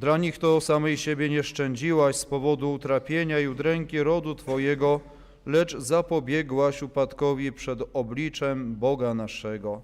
Dla nich to samej siebie nie szczędziłaś z powodu utrapienia i udręki rodu Twojego, lecz zapobiegłaś upadkowi przed obliczem Boga naszego.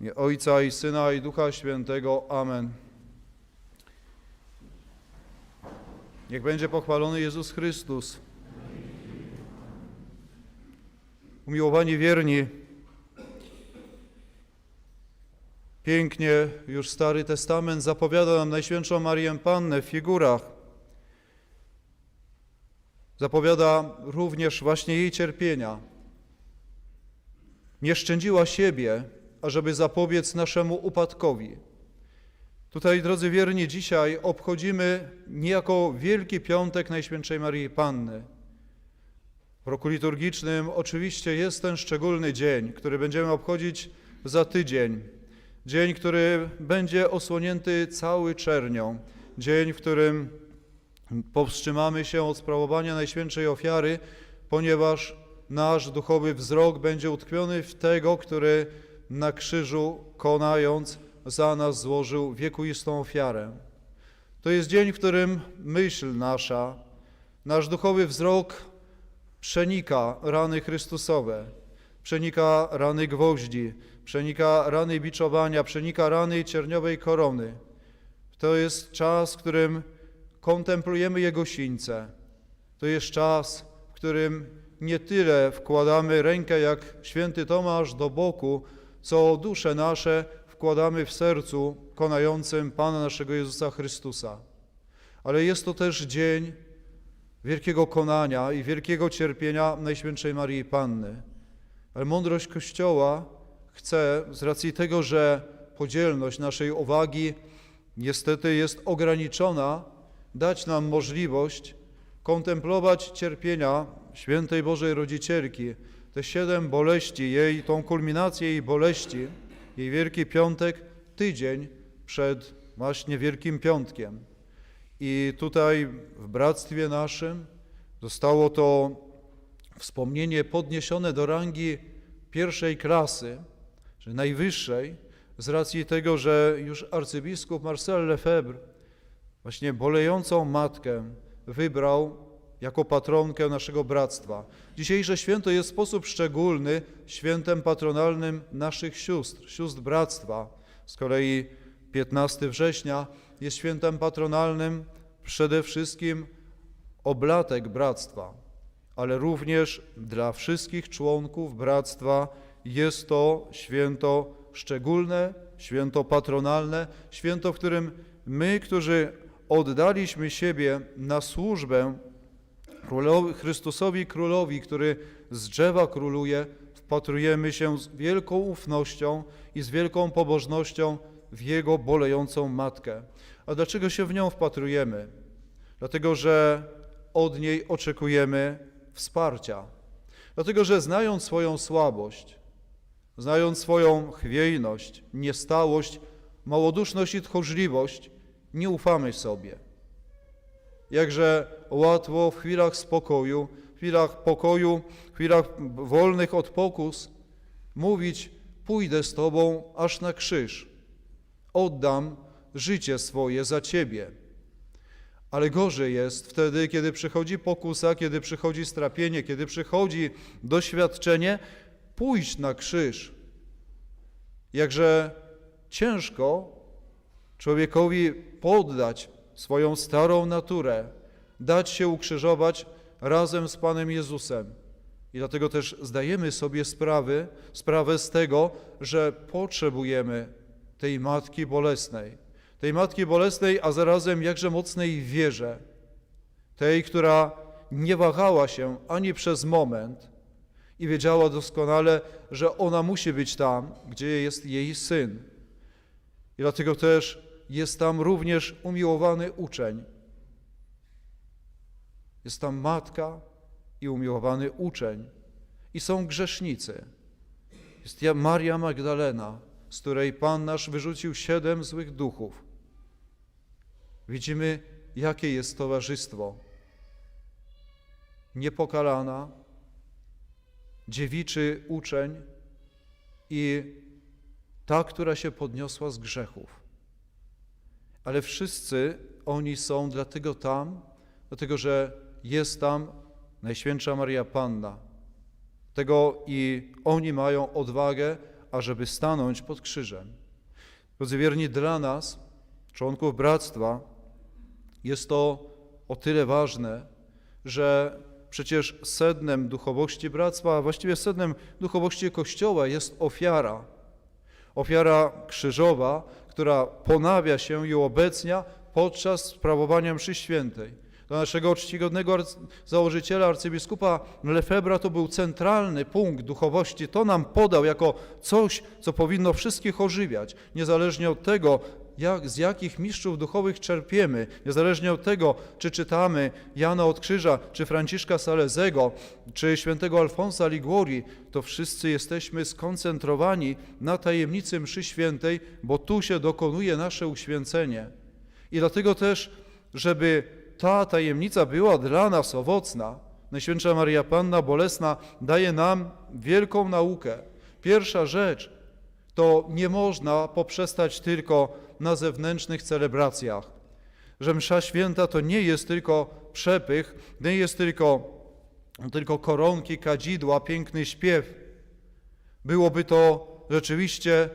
Nie Ojca i Syna i Ducha Świętego. Amen. Niech będzie pochwalony Jezus Chrystus. Umiłowani wierni, pięknie już Stary Testament zapowiada nam Najświętszą Marię Pannę w figurach. Zapowiada również właśnie jej cierpienia. Nie szczędziła siebie, ażeby zapobiec naszemu upadkowi. Tutaj, drodzy wierni, dzisiaj obchodzimy niejako Wielki Piątek Najświętszej Marii Panny. W roku liturgicznym oczywiście jest ten szczególny dzień, który będziemy obchodzić za tydzień. Dzień, który będzie osłonięty cały czernią. Dzień, w którym powstrzymamy się od sprawowania Najświętszej Ofiary, ponieważ nasz duchowy wzrok będzie utkwiony w tego, który na krzyżu konając za nas złożył wiekuistą ofiarę. To jest dzień, w którym myśl nasza, nasz duchowy wzrok przenika rany Chrystusowe, przenika rany gwoździ, przenika rany biczowania, przenika rany cierniowej korony. To jest czas, w którym kontemplujemy Jego sińce. To jest czas, w którym nie tyle wkładamy rękę jak święty Tomasz do boku, co dusze nasze wkładamy w sercu konającym Pana naszego Jezusa Chrystusa. Ale jest to też dzień wielkiego konania i wielkiego cierpienia Najświętszej Marii Panny. Ale mądrość Kościoła chce, z racji tego, że podzielność naszej uwagi niestety jest ograniczona, dać nam możliwość kontemplować cierpienia świętej Bożej Rodzicielki, te siedem boleści, jej, tą kulminację jej boleści, jej Wielki Piątek, tydzień przed właśnie Wielkim Piątkiem. I tutaj w bractwie naszym zostało to wspomnienie podniesione do rangi pierwszej klasy, czy najwyższej, z racji tego, że już arcybiskup Marcel Lefebvre właśnie bolejącą matkę wybrał jako patronkę naszego bractwa. Dzisiejsze święto jest w sposób szczególny świętem patronalnym naszych sióstr, sióstr bractwa. Z kolei 15 września jest świętem patronalnym przede wszystkim oblatek bractwa, ale również dla wszystkich członków bractwa jest to święto szczególne, święto patronalne, święto, w którym my, którzy oddaliśmy siebie na służbę Królowi, Chrystusowi Królowi, który z drzewa króluje, wpatrujemy się z wielką ufnością i z wielką pobożnością w Jego bolejącą Matkę. A dlaczego się w nią wpatrujemy? Dlatego, że od niej oczekujemy wsparcia. Dlatego, że znając swoją słabość, znając swoją chwiejność, niestałość, małoduszność i tchórzliwość, nie ufamy sobie. Jakże łatwo w chwilach spokoju, w chwilach pokoju, w chwilach wolnych od pokus mówić: Pójdę z Tobą aż na krzyż, oddam życie swoje za Ciebie. Ale gorzej jest wtedy, kiedy przychodzi pokusa, kiedy przychodzi strapienie, kiedy przychodzi doświadczenie, pójść na krzyż. Jakże ciężko człowiekowi poddać swoją starą naturę, dać się ukrzyżować razem z Panem Jezusem. I dlatego też zdajemy sobie sprawy, sprawę z tego, że potrzebujemy tej Matki Bolesnej. Tej Matki Bolesnej, a zarazem jakże mocnej wierze. Tej, która nie wahała się ani przez moment i wiedziała doskonale, że ona musi być tam, gdzie jest jej Syn. I dlatego też jest tam również umiłowany uczeń. Jest tam matka i umiłowany uczeń. I są grzesznicy. Jest Maria Magdalena, z której Pan nasz wyrzucił siedem złych duchów. Widzimy, jakie jest towarzystwo. Niepokalana, dziewiczy uczeń i ta, która się podniosła z grzechów. ale wszyscy oni są dlatego tam, dlatego że jest tam Najświętsza Maria Panna. Tego i oni mają odwagę, ażeby stanąć pod krzyżem. Drodzy wierni, dla nas, członków bractwa, jest to o tyle ważne, że przecież sednem duchowości bractwa, a właściwie sednem duchowości Kościoła jest ofiara. Ofiara krzyżowa, która ponawia się i obecnia podczas sprawowania mszy świętej. Dla naszego czcigodnego założyciela, arcybiskupa Lefebra to był centralny punkt duchowości. To nam podał jako coś, co powinno wszystkich ożywiać, niezależnie od tego, jak, z jakich mistrzów duchowych czerpiemy, niezależnie od tego, czy czytamy Jana od Krzyża, czy Franciszka Salezego, czy świętego Alfonsa Liguori, to wszyscy jesteśmy skoncentrowani na tajemnicy mszy świętej, bo tu się dokonuje nasze uświęcenie. I dlatego też, żeby ta tajemnica była dla nas owocna, Najświętsza Maria Panna Bolesna daje nam wielką naukę. Pierwsza rzecz to nie można poprzestać tylko na zewnętrznych celebracjach. Że msza święta to nie jest tylko przepych, nie jest tylko, tylko koronki, kadzidła, piękny śpiew. Byłoby to rzeczywiście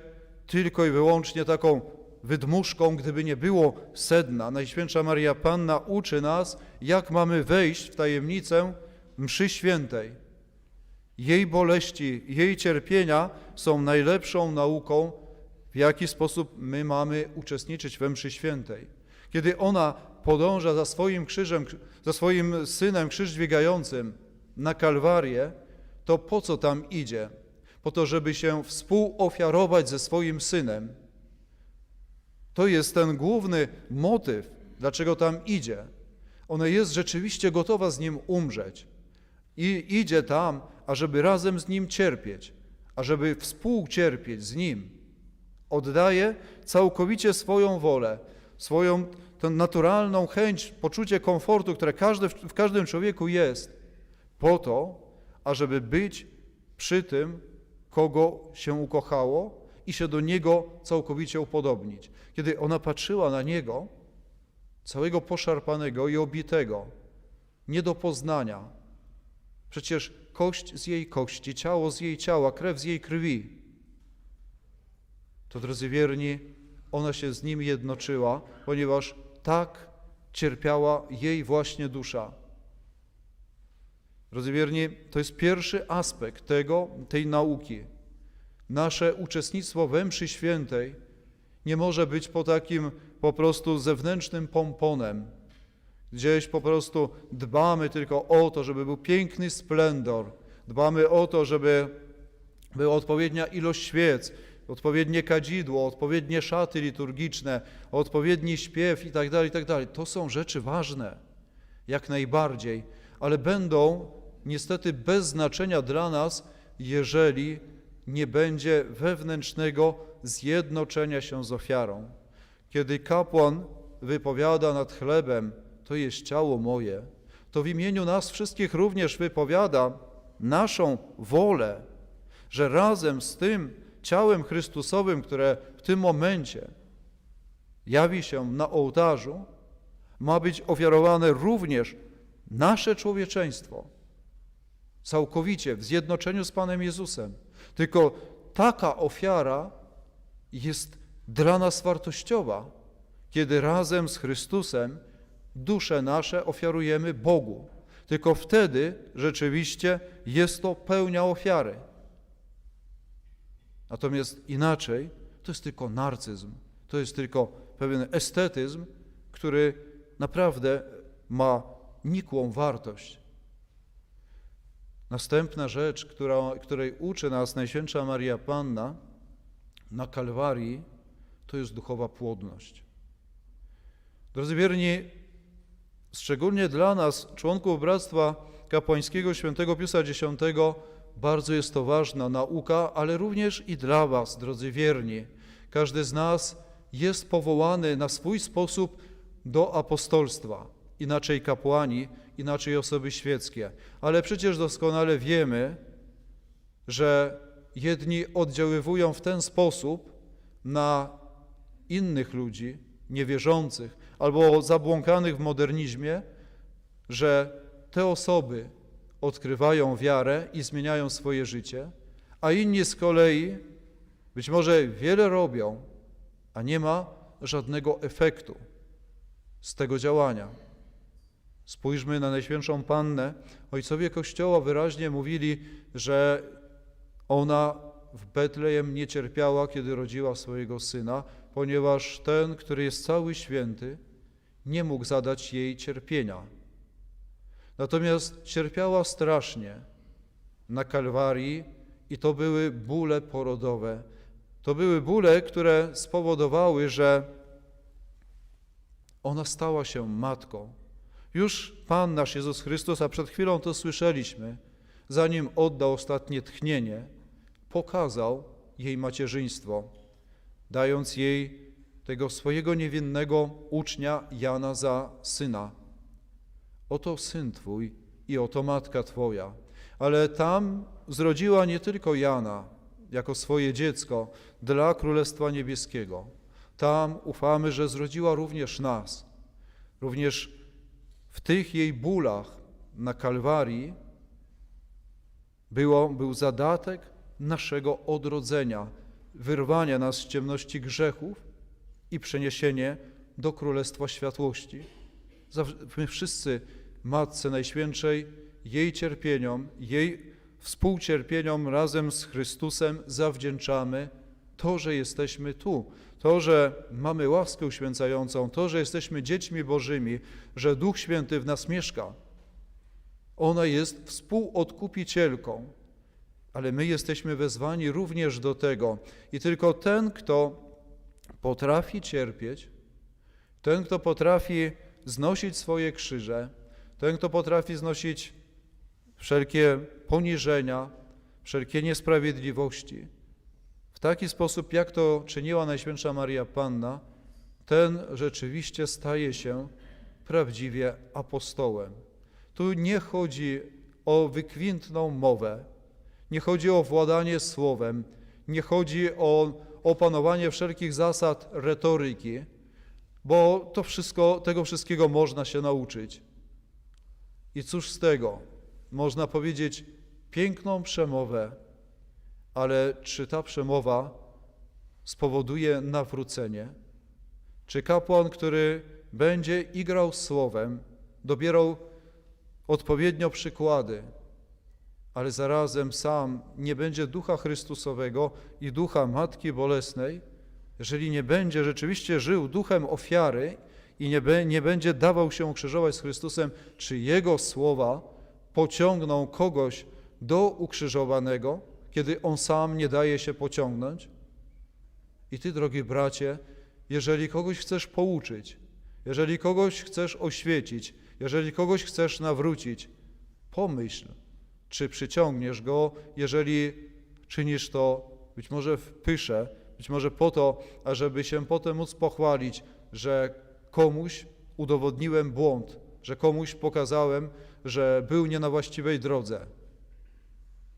tylko i wyłącznie taką wydmuszką, gdyby nie było sedna. Najświętsza Maria Panna uczy nas, jak mamy wejść w tajemnicę mszy świętej. Jej boleści, jej cierpienia są najlepszą nauką, w jaki sposób my mamy uczestniczyć we mszy świętej. Kiedy ona podąża za swoim krzyżem, za swoim synem krzyż dźwigającym na Kalwarię, to po co tam idzie? Po to, żeby się współofiarować ze swoim synem. To jest ten główny motyw, dlaczego tam idzie. Ona jest rzeczywiście gotowa z nim umrzeć. I idzie tam, ażeby razem z nim cierpieć, ażeby współcierpieć z nim. Oddaje całkowicie swoją wolę, swoją tę naturalną chęć, poczucie komfortu, które każdy, w każdym człowieku jest, po to, ażeby być przy tym, kogo się ukochało i się do niego całkowicie upodobnić. Kiedy ona patrzyła na niego, całego poszarpanego i obitego, nie do poznania, Przecież kość z jej kości, ciało z jej ciała, krew z jej krwi. To, drodzy wierni, ona się z nim jednoczyła, ponieważ tak cierpiała jej właśnie dusza. Drodzy wierni, to jest pierwszy aspekt tego, tej nauki. Nasze uczestnictwo we mszy świętej nie może być po takim po prostu zewnętrznym pomponem, Gdzieś po prostu dbamy tylko o to, żeby był piękny splendor. Dbamy o to, żeby była odpowiednia ilość świec, odpowiednie kadzidło, odpowiednie szaty liturgiczne, odpowiedni śpiew itd., tak itd. Tak to są rzeczy ważne, jak najbardziej, ale będą niestety bez znaczenia dla nas, jeżeli nie będzie wewnętrznego zjednoczenia się z ofiarą. Kiedy kapłan wypowiada nad chlebem, to jest ciało moje, to w imieniu nas wszystkich również wypowiada naszą wolę, że razem z tym ciałem Chrystusowym, które w tym momencie jawi się na ołtarzu, ma być ofiarowane również nasze człowieczeństwo, całkowicie w zjednoczeniu z Panem Jezusem. Tylko taka ofiara jest dla nas wartościowa, kiedy razem z Chrystusem dusze nasze ofiarujemy Bogu. Tylko wtedy rzeczywiście jest to pełnia ofiary. Natomiast inaczej to jest tylko narcyzm, to jest tylko pewien estetyzm, który naprawdę ma nikłą wartość. Następna rzecz, która, której uczy nas Najświętsza Maria Panna na Kalwarii, to jest duchowa płodność. Drodzy wierni, Szczególnie dla nas, członków Bractwa Kapłańskiego Świętego Piusa X, bardzo jest to ważna nauka, ale również i dla Was, drodzy wierni. Każdy z nas jest powołany na swój sposób do apostolstwa. Inaczej kapłani, inaczej osoby świeckie. Ale przecież doskonale wiemy, że jedni oddziaływują w ten sposób na innych ludzi, niewierzących albo zabłąkanych w modernizmie, że te osoby odkrywają wiarę i zmieniają swoje życie, a inni z kolei być może wiele robią, a nie ma żadnego efektu z tego działania. Spójrzmy na Najświętszą Pannę. Ojcowie Kościoła wyraźnie mówili, że ona w Betlejem nie cierpiała, kiedy rodziła swojego syna, ponieważ ten, który jest cały święty, nie mógł zadać jej cierpienia. Natomiast cierpiała strasznie na Kalwarii i to były bóle porodowe. To były bóle, które spowodowały, że ona stała się matką. Już Pan nasz Jezus Chrystus, a przed chwilą to słyszeliśmy, zanim oddał ostatnie tchnienie, pokazał jej macierzyństwo, dając jej tego swojego niewinnego ucznia Jana za syna. Oto syn twój i oto matka twoja. Ale tam zrodziła nie tylko Jana jako swoje dziecko dla Królestwa Niebieskiego. Tam ufamy, że zrodziła również nas. Również w tych jej bólach na Kalwarii było, był zadatek naszego odrodzenia, wyrwania nas z ciemności grzechów i przeniesienie do Królestwa Światłości. My wszyscy Matce Najświętszej, jej cierpieniom, jej współcierpieniom razem z Chrystusem zawdzięczamy to, że jesteśmy tu, to, że mamy łaskę uświęcającą, to, że jesteśmy dziećmi Bożymi, że Duch Święty w nas mieszka. Ona jest współodkupicielką, ale my jesteśmy wezwani również do tego. I tylko ten, kto potrafi cierpieć, ten, kto potrafi znosić swoje krzyże, ten, kto potrafi znosić wszelkie poniżenia, wszelkie niesprawiedliwości, w taki sposób, jak to czyniła Najświętsza Maria Panna, ten rzeczywiście staje się prawdziwie apostołem. Tu nie chodzi o wykwintną mowę, nie chodzi o władanie słowem, nie chodzi o opanowanie wszelkich zasad retoryki, bo to wszystko, tego wszystkiego można się nauczyć. I cóż z tego? Można powiedzieć piękną przemowę, ale czy ta przemowa spowoduje nawrócenie? Czy kapłan, który będzie igrał słowem, dobierał odpowiednio przykłady, ale zarazem sam nie będzie ducha Chrystusowego i ducha Matki Bolesnej, jeżeli nie będzie rzeczywiście żył duchem ofiary i nie, nie będzie dawał się ukrzyżować z Chrystusem, czy Jego słowa pociągną kogoś do ukrzyżowanego, kiedy On sam nie daje się pociągnąć? I Ty, drogi bracie, jeżeli kogoś chcesz pouczyć, jeżeli kogoś chcesz oświecić, jeżeli kogoś chcesz nawrócić, pomyśl, czy przyciągniesz go, jeżeli czynisz to być może w pysze, być może po to, ażeby się potem móc pochwalić, że komuś udowodniłem błąd, że komuś pokazałem, że był nie na właściwej drodze.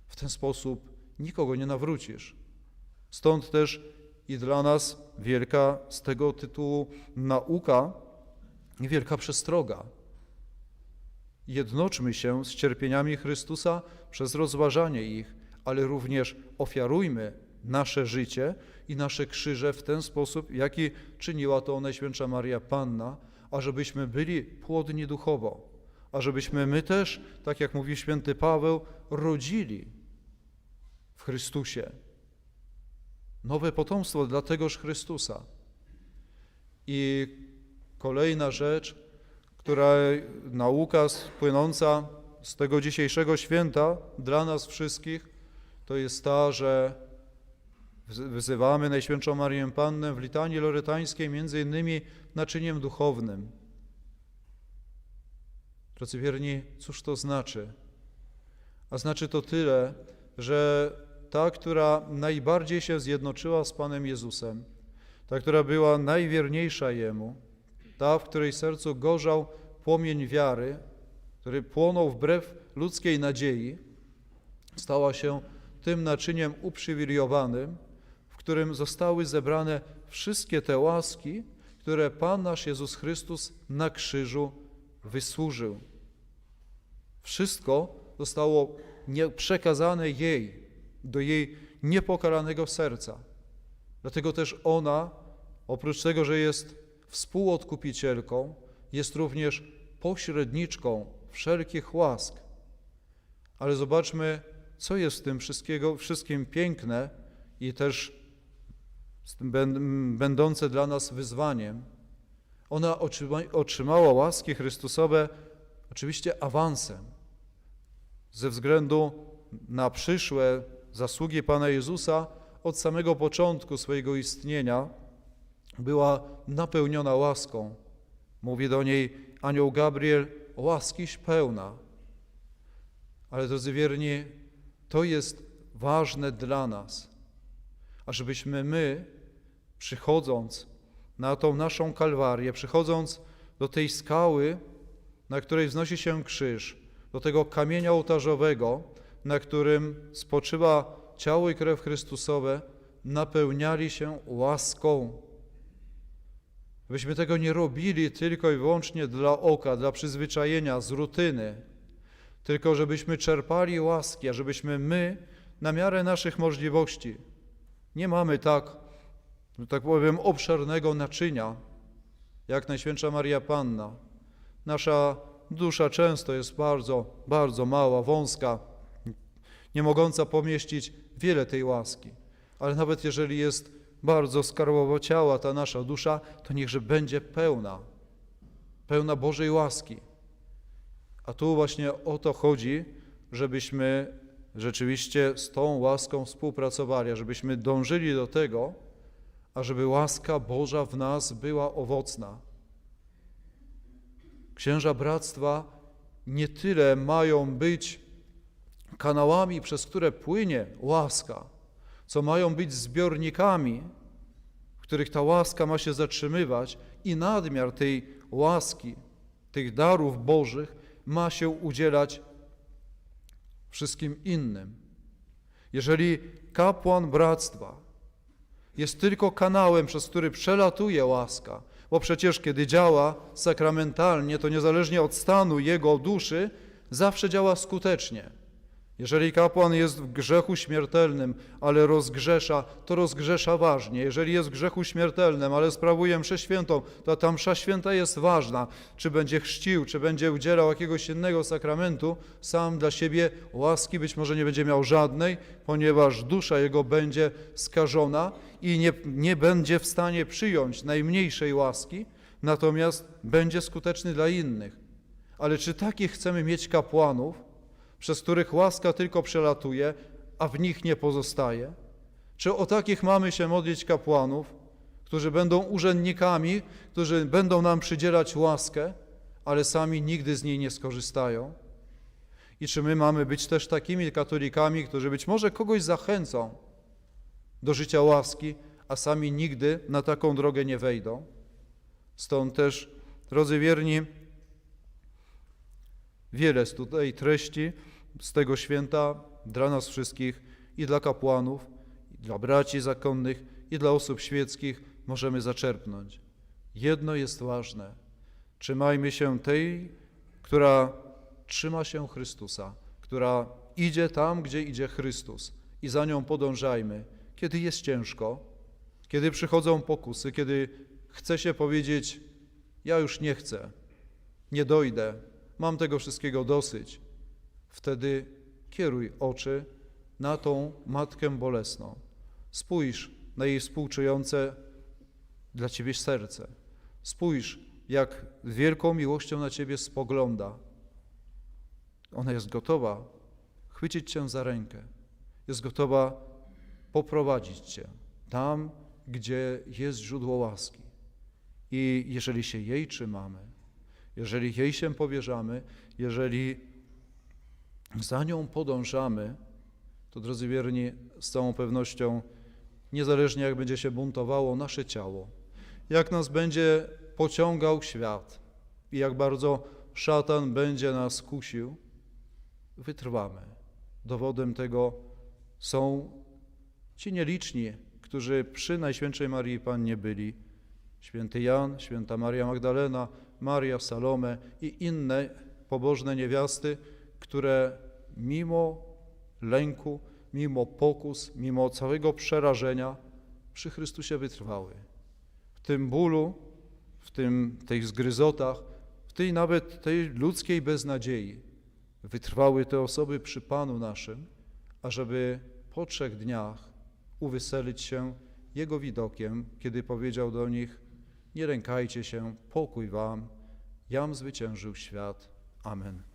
W ten sposób nikogo nie nawrócisz. Stąd też i dla nas wielka z tego tytułu nauka i wielka przestroga. Jednoczmy się z cierpieniami Chrystusa przez rozważanie ich, ale również ofiarujmy nasze życie i nasze krzyże w ten sposób, jaki czyniła to Najświętsza Maria Panna, ażebyśmy byli płodni duchowo, ażebyśmy my też, tak jak mówi święty Paweł, rodzili w Chrystusie nowe potomstwo dla tegoż Chrystusa. I kolejna rzecz, która nauka płynąca z tego dzisiejszego święta dla nas wszystkich, to jest ta, że wyzywamy Najświętszą Marię Pannę w litanii lorytańskiej między innymi naczyniem duchownym. Drodzy wierni, cóż to znaczy? A znaczy to tyle, że ta, która najbardziej się zjednoczyła z Panem Jezusem, ta, która była najwierniejsza Jemu, ta, w której sercu gorzał płomień wiary, który płonął wbrew ludzkiej nadziei, stała się tym naczyniem uprzywilejowanym, którym zostały zebrane wszystkie te łaski, które Pan nasz Jezus Chrystus na krzyżu wysłużył. Wszystko zostało przekazane jej, do jej niepokalanego serca. Dlatego też ona, oprócz tego, że jest współodkupicielką, jest również pośredniczką wszelkich łask. Ale zobaczmy, co jest w tym wszystkiego, wszystkim piękne i też będące dla nas wyzwaniem. Ona otrzyma, otrzymała łaski Chrystusowe oczywiście awansem ze względu na przyszłe zasługi Pana Jezusa od samego początku swojego istnienia była napełniona łaską. Mówi do niej anioł Gabriel, łaskiś pełna. Ale drodzy wierni, to jest ważne dla nas, ażebyśmy my, przychodząc na tą naszą kalwarię, przychodząc do tej skały, na której wznosi się krzyż, do tego kamienia ołtarzowego, na którym spoczywa ciało i krew Chrystusowe, napełniali się łaską. Byśmy tego nie robili tylko i wyłącznie dla oka, dla przyzwyczajenia, z rutyny, tylko żebyśmy czerpali łaski, a żebyśmy my, na miarę naszych możliwości, nie mamy tak, że tak powiem, obszernego naczynia, jak Najświętsza Maria Panna. Nasza dusza często jest bardzo, bardzo mała, wąska, nie mogąca pomieścić wiele tej łaski. Ale nawet jeżeli jest bardzo skarbowociała ta nasza dusza, to niechże będzie pełna, pełna Bożej łaski. A tu właśnie o to chodzi, żebyśmy rzeczywiście z tą łaską współpracowali, żebyśmy dążyli do tego, ażeby łaska Boża w nas była owocna. Księża bractwa nie tyle mają być kanałami, przez które płynie łaska, co mają być zbiornikami, w których ta łaska ma się zatrzymywać i nadmiar tej łaski, tych darów Bożych ma się udzielać wszystkim innym. Jeżeli kapłan bractwa jest tylko kanałem, przez który przelatuje łaska, bo przecież kiedy działa sakramentalnie, to niezależnie od stanu jego duszy, zawsze działa skutecznie. Jeżeli kapłan jest w grzechu śmiertelnym, ale rozgrzesza, to rozgrzesza ważnie. Jeżeli jest w grzechu śmiertelnym, ale sprawuje mszę świętą, to ta msza święta jest ważna. Czy będzie chrzcił, czy będzie udzielał jakiegoś innego sakramentu, sam dla siebie łaski być może nie będzie miał żadnej, ponieważ dusza jego będzie skażona i nie, nie będzie w stanie przyjąć najmniejszej łaski, natomiast będzie skuteczny dla innych. Ale czy takich chcemy mieć kapłanów, przez których łaska tylko przelatuje, a w nich nie pozostaje? Czy o takich mamy się modlić kapłanów, którzy będą urzędnikami, którzy będą nam przydzielać łaskę, ale sami nigdy z niej nie skorzystają? I czy my mamy być też takimi katolikami, którzy być może kogoś zachęcą do życia łaski, a sami nigdy na taką drogę nie wejdą? Stąd też, drodzy wierni, wiele jest tutaj treści z tego święta dla nas wszystkich i dla kapłanów, i dla braci zakonnych, i dla osób świeckich możemy zaczerpnąć. Jedno jest ważne. Trzymajmy się tej, która trzyma się Chrystusa, która idzie tam, gdzie idzie Chrystus i za nią podążajmy, kiedy jest ciężko, kiedy przychodzą pokusy, kiedy chce się powiedzieć, ja już nie chcę, nie dojdę, mam tego wszystkiego dosyć. Wtedy kieruj oczy na tą matkę bolesną. Spójrz na jej współczujące dla Ciebie serce. Spójrz, jak wielką miłością na Ciebie spogląda. Ona jest gotowa chwycić Cię za rękę. Jest gotowa poprowadzić Cię tam, gdzie jest źródło łaski. I jeżeli się jej trzymamy, jeżeli jej się powierzamy, jeżeli za nią podążamy, to drodzy wierni, z całą pewnością, niezależnie jak będzie się buntowało nasze ciało, jak nas będzie pociągał świat i jak bardzo szatan będzie nas kusił, wytrwamy. Dowodem tego są ci nieliczni, którzy przy Najświętszej Marii Pannie byli, święty Jan, święta Maria Magdalena, Maria Salome i inne pobożne niewiasty, które mimo lęku, mimo pokus, mimo całego przerażenia przy Chrystusie wytrwały. W tym bólu, w tym, tych zgryzotach, w tej nawet tej ludzkiej beznadziei wytrwały te osoby przy Panu naszym, ażeby po trzech dniach uweselić się Jego widokiem, kiedy powiedział do nich, nie lękajcie się, pokój wam, jam zwyciężył świat. Amen.